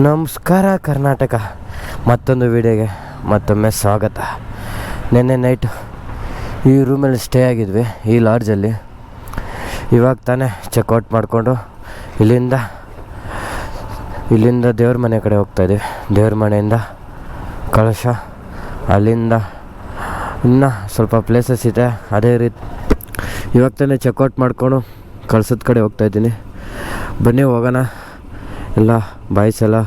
ನಮಸ್ಕಾರ ಕರ್ನಾಟಕ. ಮತ್ತೊಂದು ವಿಡಿಯೋಗೆ ಮತ್ತೊಮ್ಮೆ ಸ್ವಾಗತ. ನಿನ್ನೆ ನೈಟ್ ಈ ರೂಮಲ್ಲಿ ಸ್ಟೇ ಆಗಿದ್ವಿ, ಈ ಲಾಡ್ಜಲ್ಲಿ ಇವಾಗ ತಾನೇ ಚೆಕ್ಔಟ್ ಮಾಡಿಕೊಂಡು ಇಲ್ಲಿಂದ ಇಲ್ಲಿಂದ ದೇವ್ರ ಮನೆ ಕಡೆ ಹೋಗ್ತಾ ಇದ್ದೀವಿ ದೇವ್ರ ಮನೆಯಿಂದ ಕಳಶ, ಅಲ್ಲಿಂದ ಇನ್ನು ಸ್ವಲ್ಪ ಪ್ಲೇಸಸ್ ಇದೆ, ಅದೇ ರೀತಿ ಇವಾಗ ತಾನೇ ಚೆಕ್ಔಟ್ ಮಾಡಿಕೊಂಡು ಕಳ್ಸದ ಕಡೆ ಹೋಗ್ತಾ ಇದ್ದೀನಿ. ಬನ್ನಿ ಹೋಗೋಣ. ಎಲ್ಲ ಬಾಯ್ಸ್ ಎಲ್ಲ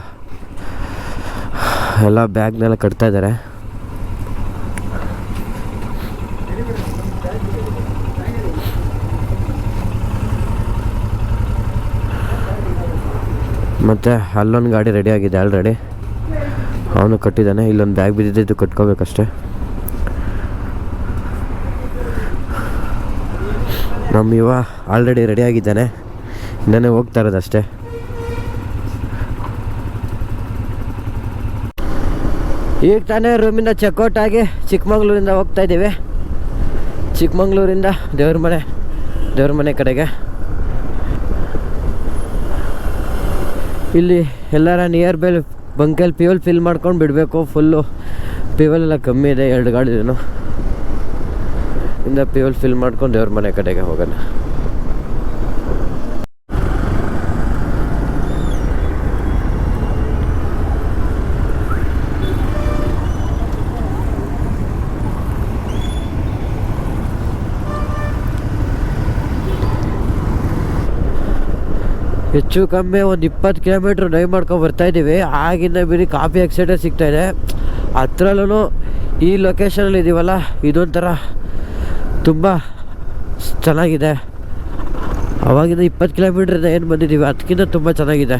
ಎಲ್ಲ ಬ್ಯಾಗ್ನೆಲ್ಲ ಕಟ್ತಾ ಇದ್ದಾರೆ. ಮತ್ತು ಅಲ್ಲೊಂದು ಗಾಡಿ ರೆಡಿ ಆಗಿದೆ ಆಲ್ರೆಡಿ ಅವನು ಕಟ್ಟಿದ್ದಾನೆ, ಇಲ್ಲೊಂದು ಬ್ಯಾಗ್ ಬಿದ್ದಿದ್ದು ಕಟ್ಕೋಬೇಕಷ್ಟೆ. ನಮ್ಮ ಇವ ಆಲ್ರೆಡಿ ರೆಡಿ ಆಗಿದ್ದಾನೆ. ಇನ್ನೇ ಹೋಗ್ತಾ ಇರೋದಷ್ಟೇ. ಈಗ ತಾನೇ ರೂಮಿಂದ ಚೆಕ್ಔಟ್ ಆಗಿ ಚಿಕ್ಕಮಂಗ್ಳೂರಿಂದ ಹೋಗ್ತಾ ಇದ್ದೀವಿ. ಚಿಕ್ಕಮಂಗ್ಳೂರಿಂದ ದೇವ್ರ ಮನೆ ದೇವ್ರ ಮನೆ ಕಡೆಗೆ. ಇಲ್ಲಿ ಎಲ್ಲರ ನಿಯರ್ ಬೈ ಬಂಕಲ್ಲಿ ಪ್ಯೂಲ್ ಫಿಲ್ ಮಾಡ್ಕೊಂಡು ಬಿಡಬೇಕು ಫುಲ್ಲು ಪ್ಯೂಲ್ ಎಲ್ಲ ಕಮ್ಮಿ ಇದೆ, ಎರಡು ಗಾಡಿ ಏನು ಇಂದ ಪ್ಯೂಲ್ ಫಿಲ್ ಮಾಡ್ಕೊಂಡು ದೇವ್ರ ಮನೆ ಕಡೆಗೆ ಹೋಗೋಣ. ಹೆಚ್ಚು ಕಮ್ಮಿ ಒಂದು ಇಪ್ಪತ್ತು ಕಿಲೋಮೀಟ್ರ್ ಡ್ರೈವ್ ಮಾಡ್ಕೊಂಡು ಬರ್ತಾ ಇದ್ದೀವಿ. ಆಗಿಂದ ಬರೀ ಕಾಫಿ ಎಕ್ಸೈಟೇ ಸಿಗ್ತಾ ಇದೆ. ಹತ್ರಲ್ಲೂ ಈ ಲೊಕೇಶನಲ್ಲಿ ಇದ್ದೀವಲ್ಲ ಇದೊಂಥರ ತುಂಬ ಚೆನ್ನಾಗಿದೆ. ಅವಾಗಿಂದ ಇಪ್ಪತ್ತು ಕಿಲೋಮೀಟ್ರಿಂದ ಏನು ಬಂದಿದ್ದೀವಿ? ಅದಕ್ಕಿಂತ ತುಂಬ ಚೆನ್ನಾಗಿದೆ.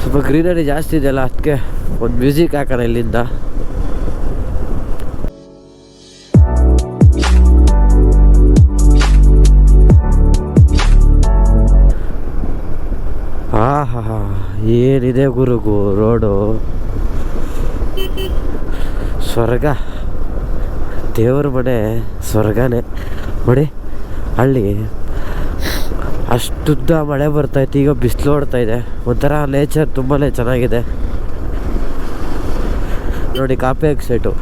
ಸ್ವಲ್ಪ ಗ್ರೀನರಿ ಜಾಸ್ತಿ ಇದೆಯಲ್ಲ, ಅದಕ್ಕೆ ಒಂದು ಮ್ಯೂಸಿಕ್ ಹಾಕೋಣ ಇಲ್ಲಿಂದ. ಆಹಾ, ಏನಿದೆ ಗುರುಗು, ರೋಡು? ಸ್ವರ್ಗ. ದೇವ್ರ ಮನೆ ಸ್ವರ್ಗನೇ. ನೋಡಿ, ಹಳ್ಳಿ. ಅಷ್ಟುದ್ದ ಮಳೆ ಬರ್ತೈತೆ ಈಗ ಬಿಸಿಲು ಓಡ್ತಾ ಇದೆ. ಒಂಥರ ನೇಚರ್ ತುಂಬಾ ಚೆನ್ನಾಗಿದೆ. ನೋಡಿ ಕಾಪಿ ಎಕ್ಸೈಟು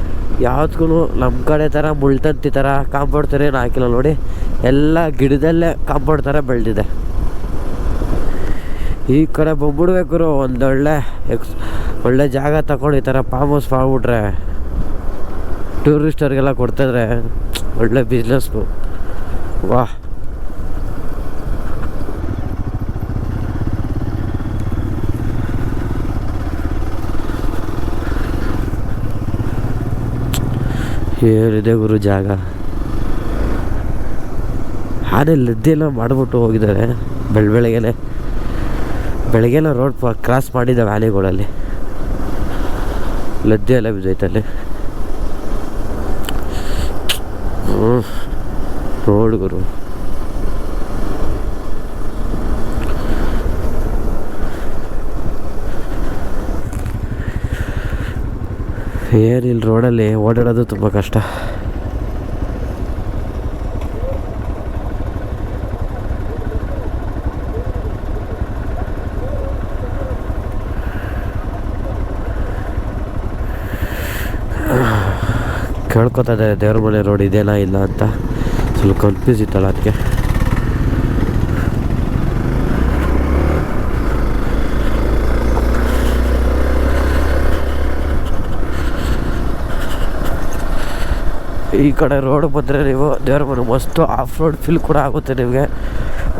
ಯಾವ್ದಕ್ಕೂ ನಮ್ಮ ಕಡೆ ಥರ ಮುಳ್ತಂತಿ ಥರ ಕಾಂಪೌಂಡ್ ಥರ ಏನು ಹಾಕಿಲ್ಲ, ನೋಡಿ. ಎಲ್ಲ ಗಿಡದಲ್ಲೇ ಕಾಂಪೌಂಡ್ ಥರ ಬೆಳೆದಿದೆ. ಈ ಕಡೆ ಬಂದ್ಬಿಡ್ಬೇಕು ಒಂದೊಳ್ಳೆ ಎಕ್ಸ್, ಒಳ್ಳೆ ಜಾಗ ತಗೊಂಡು ಈ ಥರ ಫಾರ್ಮ್ ಹೌಸ್ ಮಾಡ್ಬಿಟ್ರೆ ಟೂರಿಸ್ಟರಿಗೆಲ್ಲ ಕೊಡ್ತಿದ್ರೆ ಒಳ್ಳೆ ಬಿಸ್ನೆಸ್ಸು ವಾಹ್ ಏನಿದೆ ಗುರು ಜಾಗ? ಆನೆ ಲದ್ದೆಲ್ಲ ಮಾಡಿಬಿಟ್ಟು ಹೋಗಿದ್ದಾರೆ ಬೆಳ ಬೆಳಗ್ಗೆನೆ ಬೆಳಗ್ಗೆಲ್ಲ ರೋಡ್ ಕ್ರಾಸ್ ಮಾಡಿದ್ದ ವ್ಯಾಲಿಗಳಲ್ಲಿ ಲದ್ದೆ ಎಲ್ಲ ಬಿದ್ದೈತಲ್ಲಿ ರೋಡ್ ಗುರು. ಏನಿಲ್ಲ ರೋಡಲ್ಲಿ ಓಡಾಡೋದು ತುಂಬ ಕಷ್ಟ. ಕೇಳ್ಕೊತಾ ಇದ್ದಾರೆ ದೇವ್ರ ಮನೆ ರೋಡ್ ಇದೆಯಲ್ಲ ಇಲ್ಲ ಅಂತ. ಸ್ವಲ್ಪ ಕನ್ಫ್ಯೂಸ್ ಇತ್ತಲ್ಲ ಅದಕ್ಕೆ ಈ ಕಡೆ ರೋಡ್ ಬಂದರೆ ನೀವು ದೇವ್ರ ಮನೆ ಮಸ್ತು ಆಫ್ ರೋಡ್ ಫೀಲ್ ಕೂಡ ಆಗುತ್ತೆ ನಿಮಗೆ.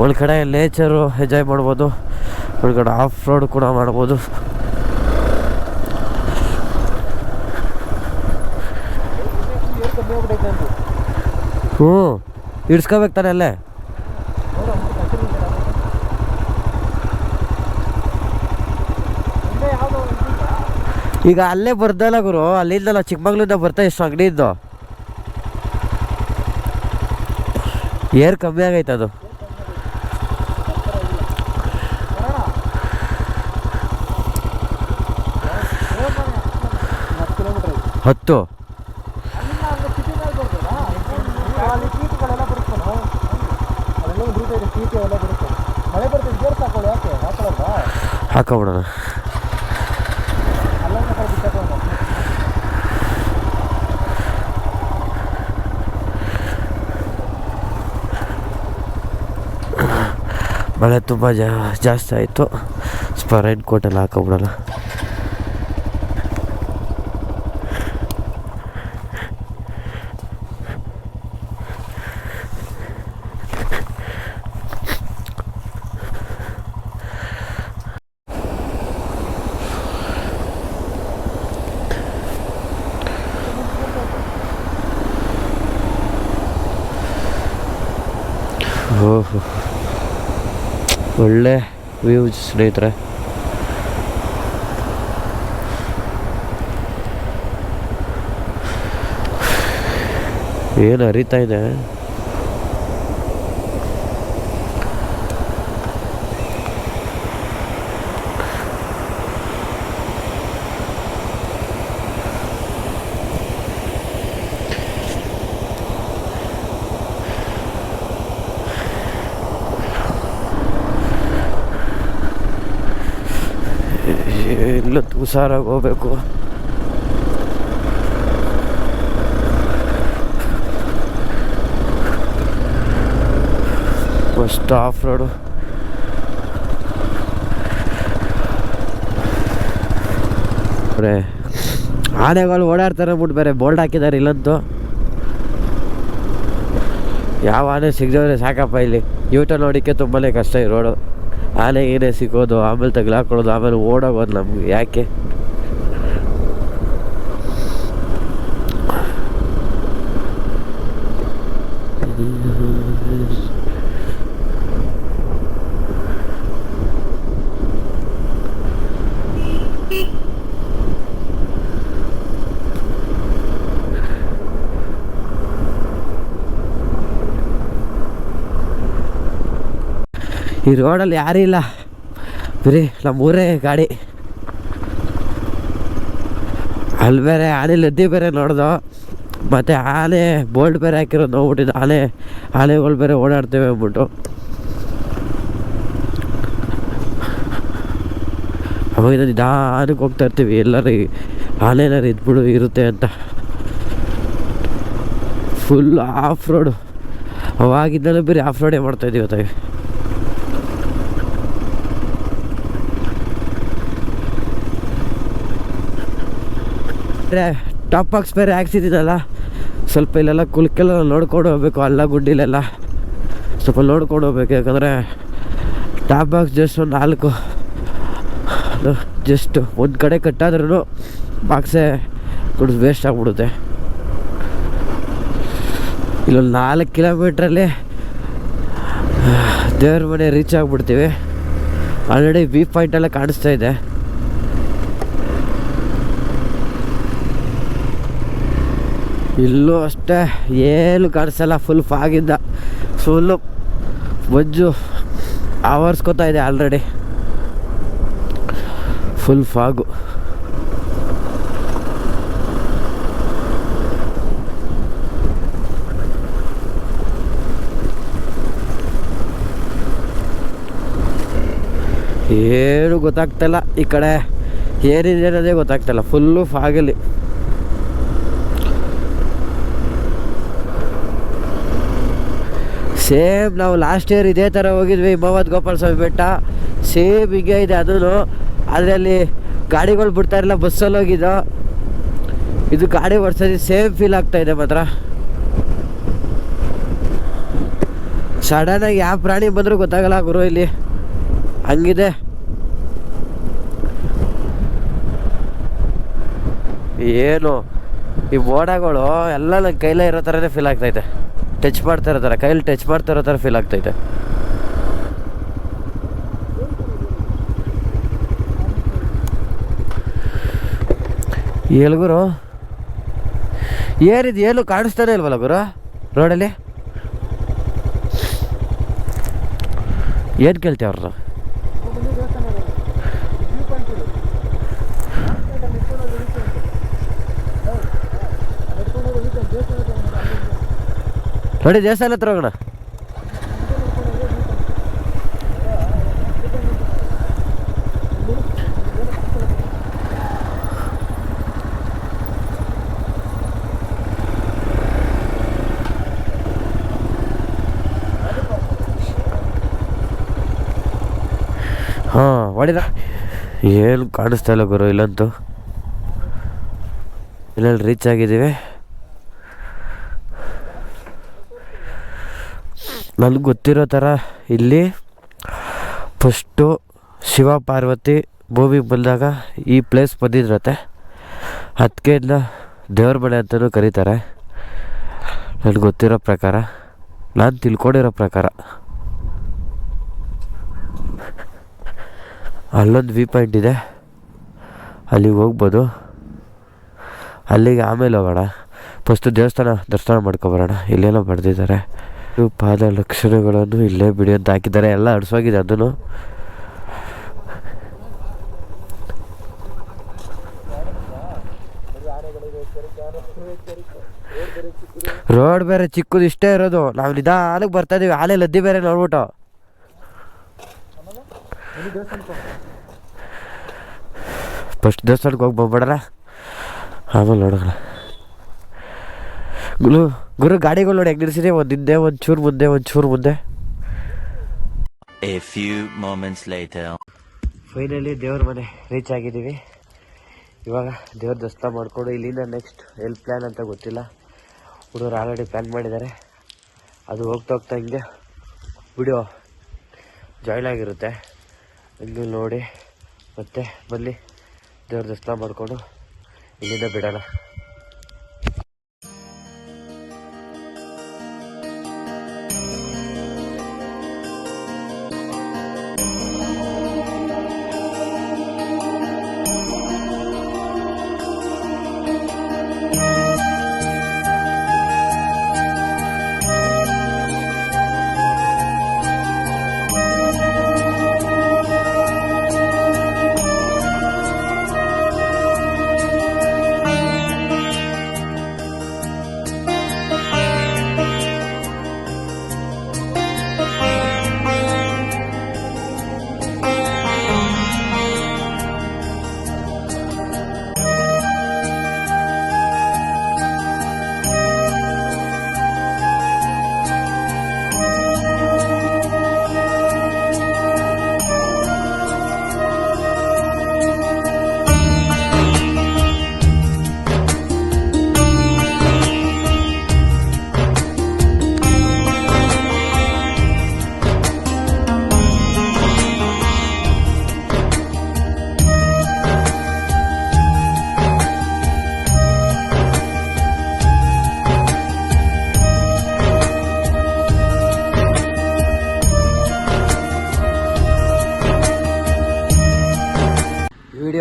ಒಂದು ಕಡೆ ನೇಚರು ಎಂಜಾಯ್ ಮಾಡ್ಬೋದು, ಒಂದು ಕಡೆ ಆಫ್ ರೋಡ್ ಕೂಡ ಮಾಡ್ಬೋದು. ಹ್ಞೂ ಇಡ್ಸ್ಕೋಬೇಕು ತಾನೆ ಅಲ್ಲೇ. ಈಗ ಅಲ್ಲೇ ಬರ್ದಲ್ಲ ಗುರು, ಅಲ್ಲಿಂದಲ್ಲ ಚಿಕ್ಕಮಗ್ಳೂರಿಂದ ಬರ್ತಾ ಇಷ್ಟು ಅಂಗಡಿ ಇದ್ದು ಏರ್ ಕಮ್ಮಿ ಆಗೈತೆ ಅದು. ಹತ್ತು. ಎಲ್ಲ ಬರುತ್ತೆ. ಮಳೆ ಬರ್ತಿದ್ದು ಗೇರ್ ಹಾಕೊಳ್ಳಿ ಯಾಕೆ? ಹಾಕೊಳ್ಳಲ್ವಾ ಹಾಕೋಬಿಡೋಣ. ಮಳೆ ತುಂಬ ಜಾ ಜಾಸ್ತಿ ಆಯಿತು. ಸ್ಪರೈನ್ ಕೋಟೆಲ್ಲ ಹಾಕೋಬಿಡೋಣ. ಓಹೋ. ಒಳ್ಳೆ ವ್ಯೂಸ್ ಸ್ನೇಹಿತರೆ. ಏನು ಅರಿತಾ ಇದೆ ಎಲ್ಲ ಹುಷಾರಾಗಿ ಹೋಗ್ಬೇಕು ಫಸ್ಟ್ ಆಫ್ ರೋಡು ಆನೆಗಳು ಓಡಾಡ್ತಾರೆ ಬಿಟ್ಟು ಬೇರೆ ಬೋಲ್ಡ್ ಹಾಕಿದ್ದಾರೆ ಇಲ್ಲಂತೂ. ಯಾವ ಆನೆ ಸಿಗದವ್ರೆ ಸಾಕಪ್ಪ ಇಲ್ಲಿ. ಯೂಟ ನೋಡಿಕ್ಕೆ ತುಂಬಾ ಕಷ್ಟ ಈ ರೋಡು ಆನೆ ಏನೇ ಸಿಗೋದು ಆಮೇಲೆ ತಗ್ಲಾಕೊಳ್ಳೋದು ಆಮೇಲೆ ಓಡೋಗೋದು ನಮ್ಗೆ ಯಾಕೆ? ಈ ರೋಡಲ್ಲಿ ಯಾರೂ ಇಲ್ಲ. ಬರೀ ನಮ್ಮೂರೇ ಗಾಡಿ. ಅಲ್ಲಿ ಬೇರೆ ಆನೆ ಲದ್ದಿ ಬೇರೆ ನೋಡಿದೋ. ಮತ್ತು ಆನೆ ಬೋಲ್ಡ್ ಬೇರೆ ಹಾಕಿರೋದು ನೋಡ್ಬಿಟ್ಟಿದ್ದು ಆನೆ ಆನೆಗಳು ಬೇರೆ ಓಡಾಡ್ತೇವೆ ಅಂದ್ಬಿಟ್ಟು. ಅವಾಗ ನಿಧಾನಕ್ಕೆ ಹೋಗ್ತಾ ಇರ್ತೀವಿ. ಎಲ್ಲರೂ ಆನೆನಾರು ಇದ್ಬಿಡು ಇರುತ್ತೆ ಅಂತ. ಫುಲ್ ಆಫ್ ರೋಡು ಅವಾಗಿದ್ದಾನೆ ಬರೀ ಆಫ್ ರೋಡೇ ಮಾಡ್ತಾಯಿದ್ದೀವಿ ಗೊತ್ತಾಗಿ ಬೇರೆ ಟಾಪ್ ಬಾಕ್ಸ್ ಬೇರೆ ಹಾಕ್ಸಿದ್ದಿದ್ದಲ್ಲ. ಸ್ವಲ್ಪ ಇಲ್ಲೆಲ್ಲ ಕುಲ್ಕೆಲ್ಲ ನೋಡ್ಕೊಂಡು ಹೋಗ್ಬೇಕು ಅಲ್ಲ ಗುಡ್ಡಿಲೆಲ್ಲ. ಸ್ವಲ್ಪ ನೋಡ್ಕೊಂಡು ಹೋಗ್ಬೇಕು, ಯಾಕಂದರೆ ಟಾಪ್ ಬಾಕ್ಸ್ ಜಸ್ಟ್ ಒಂದು ನಾಲ್ಕು. ಜಸ್ಟ್ ಒಂದು ಕಡೆ ಕಟ್ಟಾದ್ರೂ ಬಾಕ್ಸೇ ಕುಡಿದು ವೇಸ್ಟ್ ಆಗಿಬಿಡುತ್ತೆ. ಇಲ್ಲೊಂದು ನಾಲ್ಕು ಕಿಲೋಮೀಟ್ರಲ್ಲಿ, ದೇವ್ರ ಮನೆ ರೀಚ್ ಆಗಿಬಿಡ್ತೀವಿ. ಆಲ್ರೆಡಿ ವ್ಯೂ ಪಾಯಿಂಟೆಲ್ಲ ಕಾಣಿಸ್ತಾ ಇದೆ. ಇಲ್ಲೂ ಅಷ್ಟೇ, ಏನು ಕಾಣಿಸಲ್ಲ ಫುಲ್ ಫಾಗಿದ್ದ ಫುಲ್ಲು ಮಜ್ಜು ಆವರ್ಸ್ಕೊತಾ ಇದೆ ಆಲ್ರೆಡಿ ಫುಲ್ ಫಾಗು ಏನು ಗೊತ್ತಾಗ್ತಲ್ಲ ಈ ಕಡೆ. ಏನಿದೆ ಅನ್ನೋದೇ ಗೊತ್ತಾಗ್ತಲ್ಲ ಫುಲ್ಲು ಫಾಗಲ್ಲಿ ಸೇಮ್ ನಾವು ಲಾಸ್ಟ್ ಇಯರ್ ಇದೇ ಥರ ಹೋಗಿದ್ವಿ ಹಿಮಾವತ್ ಗೋಪಾಲ ಸ್ವಾಮಿ ಬೆಟ್ಟ. ಸೇಮ್ ಹಿಂಗೆ ಇದೆ ಅದೂ ಅದರಲ್ಲಿ ಗಾಡಿಗಳು ಬಿಡ್ತಾ ಇರಲಿಲ್ಲ ಬಸ್ಸಲ್ಲಿ ಹೋಗಿದ್ದು. ಇದು ಗಾಡಿ ಓಡಿಸೋದು ಸೇಮ್ ಫೀಲ್ ಆಗ್ತಾ ಇದೆ ಮಾತ್ರ. ಸಡನ್ನಾಗಿ ಯಾವ ಪ್ರಾಣಿ ಬಂದರೂ ಗೊತ್ತಾಗಲ್ಲ ಗುರು ಇಲ್ಲಿ. ಹಂಗಿದೆ. ಏನು? ಈ ಮೋಡಗಳು ಎಲ್ಲ ನನ್ನ ಕೈಲೇ ಇರೋ ಥರನೇ ಫೀಲ್ ಆಗ್ತೈತೆ ಟಚ್ ಮಾಡ್ತಾ ಇರೋ ಥರ, ಕೈಯಲ್ಲಿ ಟಚ್ ಮಾಡ್ತಾ ಇರೋ ಥರ ಫೀಲ್ ಆಗ್ತೈತೆ. ಏಳು ಗುರು? ಏನಿದು ಏನು ಕಾಣಿಸ್ತಾನೆ ಇಲ್ವಲ್ಲ ಗುರು? ರೋಡಲ್ಲಿ? ಏನು ಕೇಳ್ತೀವಿ ನೋಡಿ ದೇವಸ್ಥಾನ ಹತ್ರ ಹೋಗೋಣ. ಹಾಂ ಮಾಡಿದ ಏನು ಕಾಣಿಸ್ತಾ ಇಲ್ಲ ಗುರು ಇಲ್ಲಂತೂ. ಇಲ್ಲೆಲ್ಲ ರೀಚ್ ಆಗಿದ್ದೀವಿ. ನನಗೆ ಗೊತ್ತಿರೋ ಥರ ಇಲ್ಲಿ ಫಸ್ಟು ಶಿವ ಪಾರ್ವತಿ ಭೂಮಿಗೆ ಬಂದಾಗ ಈ ಪ್ಲೇಸ್ ಬಂದಿದ್ರತ್ತೆ ಇದನ್ನ ದೇವ್ರ ಮನೆ ಅಂತಲೂ ಕರೀತಾರೆ. ನನಗೆ ಗೊತ್ತಿರೋ ಪ್ರಕಾರ. ನಾನು ತಿಳ್ಕೊಂಡಿರೋ ಪ್ರಕಾರ. ಅಲ್ಲೊಂದು ವ್ಯೂ ಪಾಯಿಂಟ್ ಇದೆ. ಅಲ್ಲಿಗೆ ಹೋಗ್ಬೋದು. ಅಲ್ಲಿಗೆ ಆಮೇಲೆ ಹೋಗೋಣ. ಫಸ್ಟು ದೇವಸ್ಥಾನ ದರ್ಶನ ಮಾಡ್ಕೊಬರೋಣ ಇಲ್ಲೇನೋ ಬರೆದಿದ್ದಾರೆ. ಪಾದ ಲಕ್ಷಣಗಳನ್ನು ಇಲ್ಲೇ ಬಿಡಿ ಅಂತ ಹಾಕಿದ್ದಾರೆ. ಎಲ್ಲ ಅಡ್ಸೋಗಿದೆ ಅದನ್ನು. ರೋಡ್ ಬೇರೆ ಚಿಕ್ಕದು ಇಷ್ಟೇ ಇರೋದು. ನಾವು ನಿಧಾನಕ್ಕೆ ಬರ್ತಾ ಇದೀವಿ. ಆಲೆ ಲದ್ದಿ ಬೇರೆ ನೋಡ್ಬಿಟ್ಟು. ಫಸ್ಟ್ ದೇವಸ್ಥಾನಕ್ಕೆ ಹೋಗಿ ಬಂದ್ಬಿಡೋಣ. ಆಮೇಲೆ ನೋಡೋಣ. ಗುರು ಗುರು ಗಾಡಿಗಳು ನೋಡಿ ಹೆಂಗೆ ನಿಲ್ಸಿದೆ ಒಂದು ಹಿಂದೆ ಒಂದು ಚೂರು ಮುಂದೆ ಒಂದು ಚೂರು ಮುಂದೆ. A few moments later. Finally ದೇವ್ರ ಮನೆ ರೀಚ್ ಆಗಿದ್ದೀವಿ. ಇವಾಗ ದೇವ್ರ ದರ್ಶನ ಮಾಡಿಕೊಂಡು ಇಲ್ಲಿಂದ ನೆಕ್ಸ್ಟ್ ಎಲ್ಲಿ ಪ್ಲ್ಯಾನ್ ಅಂತ ಗೊತ್ತಿಲ್ಲ. ಹುಡುಗರು ಆಲ್ರೆಡಿ ಪ್ಲ್ಯಾನ್ ಮಾಡಿದ್ದಾರೆ. ಅದು ಹೋಗ್ತಾ ಹೋಗ್ತಾ ಹಿಂಗೆ ವಿಡಿಯೋ ಜಾಯ್ನ್ ಆಗಿರುತ್ತೆ. ಇಲ್ಲಿ ನೋಡಿ ಮತ್ತೆ ಬಲ್ಲಿ ದೇವ್ರ ದರ್ಶನ ಮಾಡಿಕೊಂಡು ಇಲ್ಲಿಂದ ಬಿಡೋಣ.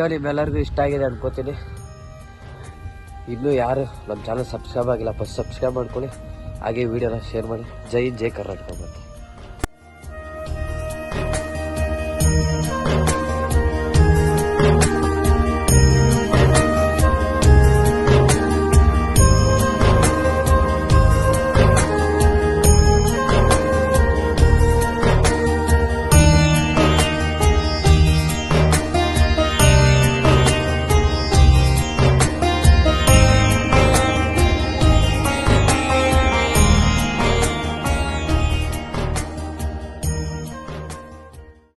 ವಿಡಿಯೋ ನಿಮ್ಮೆಲ್ಲರಿಗೂ ಇಷ್ಟ ಆಗಿದೆ ಅನ್ಕೋತೀನಿ. ಇನ್ನೂ ಯಾರು ನಮ್ಮ ಚಾನಲ್ ಸಬ್ಸ್ಕ್ರೈಬ್ ಆಗಿಲ್ಲ ಫಸ್ಟ್ ಸಬ್ಸ್ಕ್ರೈಬ್ ಮಾಡ್ಕೊಳ್ಳಿ. ಹಾಗೆ ವಿಡಿಯೋನ ಶೇರ್ ಮಾಡಿ. ಜೈ ಜೈ ಕರ್ನಾಟಕ ಮತ್ತೆ